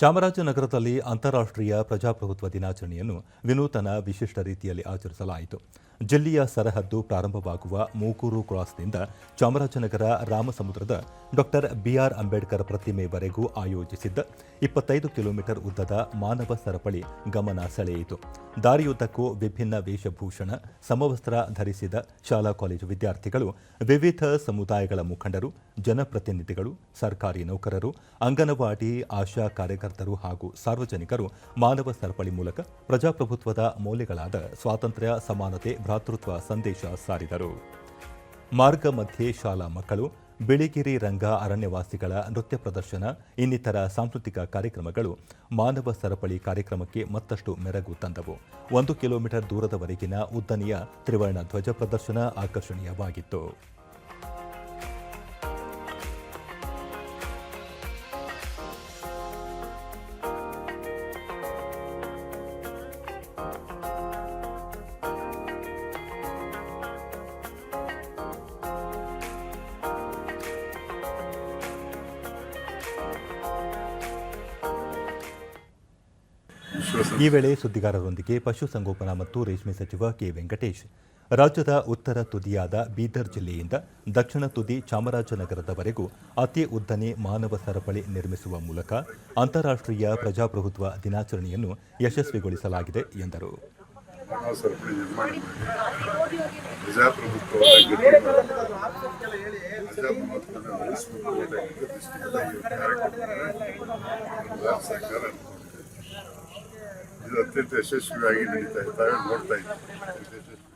ಚಾಮರಾಜನಗರದಲ್ಲಿ ಅಂತಾರಾಷ್ಟ್ರೀಯ ಪ್ರಜಾಪ್ರಭುತ್ವ ದಿನಾಚರಣೆಯನ್ನು ವಿನೂತನ ವಿಶಿಷ್ಟ ರೀತಿಯಲ್ಲಿ ಆಚರಿಸಲಾಯಿತು. ಜಿಲ್ಲೆಯ ಸರಹದ್ದು ಪ್ರಾರಂಭವಾಗುವ ಮೂಕೂರು ಕ್ರಾಸ್ನಿಂದ ಚಾಮರಾಜನಗರ ರಾಮಸಮುದ್ರದ ಡಾಕ್ಟರ್ ಬಿಆರ್ ಅಂಬೇಡ್ಕರ್ ಪ್ರತಿಮೆವರೆಗೂ ಆಯೋಜಿಸಿದ್ದ ಇಪ್ಪತ್ತೈದು ಕಿಲೋಮೀಟರ್ ಉದ್ದದ ಮಾನವ ಸರಪಳಿ ಗಮನ ಸೆಳೆಯಿತು. ದಾರಿಯುದ್ದಕ್ಕೂ ವಿಭಿನ್ನ ವೇಷಭೂಷಣ, ಸಮವಸ್ತ್ರ ಧರಿಸಿದ ಶಾಲಾ ಕಾಲೇಜು ವಿದ್ಯಾರ್ಥಿಗಳು, ವಿವಿಧ ಸಮುದಾಯಗಳ ಮುಖಂಡರು, ಜನಪ್ರತಿನಿಧಿಗಳು, ಸರ್ಕಾರಿ ನೌಕರರು, ಅಂಗನವಾಡಿ ಆಶಾ ಕಾರ್ಯಕರ್ತರು ಹಾಗೂ ಸಾರ್ವಜನಿಕರು ಮಾನವ ಸರಪಳಿ ಮೂಲಕ ಪ್ರಜಾಪ್ರಭುತ್ವದ ಮೌಲ್ಯಗಳಾದ ಸ್ವಾತಂತ್ರ್ಯ, ಸಮಾನತೆ ಭ್ರಾತೃತ್ವ ಸಂದೇಶ ಸಾರಿದರು. ಮಾರ್ಗ ಮಧ್ಯೆ ಶಾಲಾ ಮಕ್ಕಳು, ಬಿಳಿಗಿರಿ ರಂಗ ಅರಣ್ಯವಾಸಿಗಳ ನೃತ್ಯ ಪ್ರದರ್ಶನ, ಇನ್ನಿತರ ಸಾಂಸ್ಕೃತಿಕ ಕಾರ್ಯಕ್ರಮಗಳು ಮಾನವ ಸರಪಳಿ ಕಾರ್ಯಕ್ರಮಕ್ಕೆ ಮತ್ತಷ್ಟು ಮೆರಗು ತಂದವು. ಒಂದು ಕಿಲೋಮೀಟರ್ ದೂರದವರೆಗಿನ ಉದ್ದನೆಯ ತ್ರಿವರ್ಣ ಧ್ವಜ ಪ್ರದರ್ಶನ ಆಕರ್ಷಣೀಯವಾಗಿತ್ತು. ಈ ವೇಳೆ ಸುದ್ದಿಗಾರರೊಂದಿಗೆ ಪಶುಸಂಗೋಪನಾ ಮತ್ತು ರೇಷ್ಮೆ ಸಚಿವ ಕೆ ವೆಂಕಟೇಶ್. ರಾಜ್ಯದ ಉತ್ತರ ತುದಿಯಾದ ಬೀದರ್ ಜಿಲ್ಲೆಯಿಂದ ದಕ್ಷಿಣ ತುದಿ ಚಾಮರಾಜನಗರದವರೆಗೂ ಅತಿ ಉದ್ದನೆ ಮಾನವ ಸರಪಳಿ ನಿರ್ಮಿಸುವ ಮೂಲಕ ಅಂತಾರಾಷ್ಟ್ರೀಯ ಪ್ರಜಾಪ್ರಭುತ್ವ ದಿನಾಚರಣೆಯನ್ನು ಯಶಸ್ವಿಗೊಳಿಸಲಾಗಿದೆ ಎಂದರು. ಮಾನವ ಅತ್ಯಂತ ಯಶಸ್ವಿಯಾಗಿ ನಡೀತಾ ಇದೆ ನೋಡ್ತಾ ಇದ್ದೀವಿ.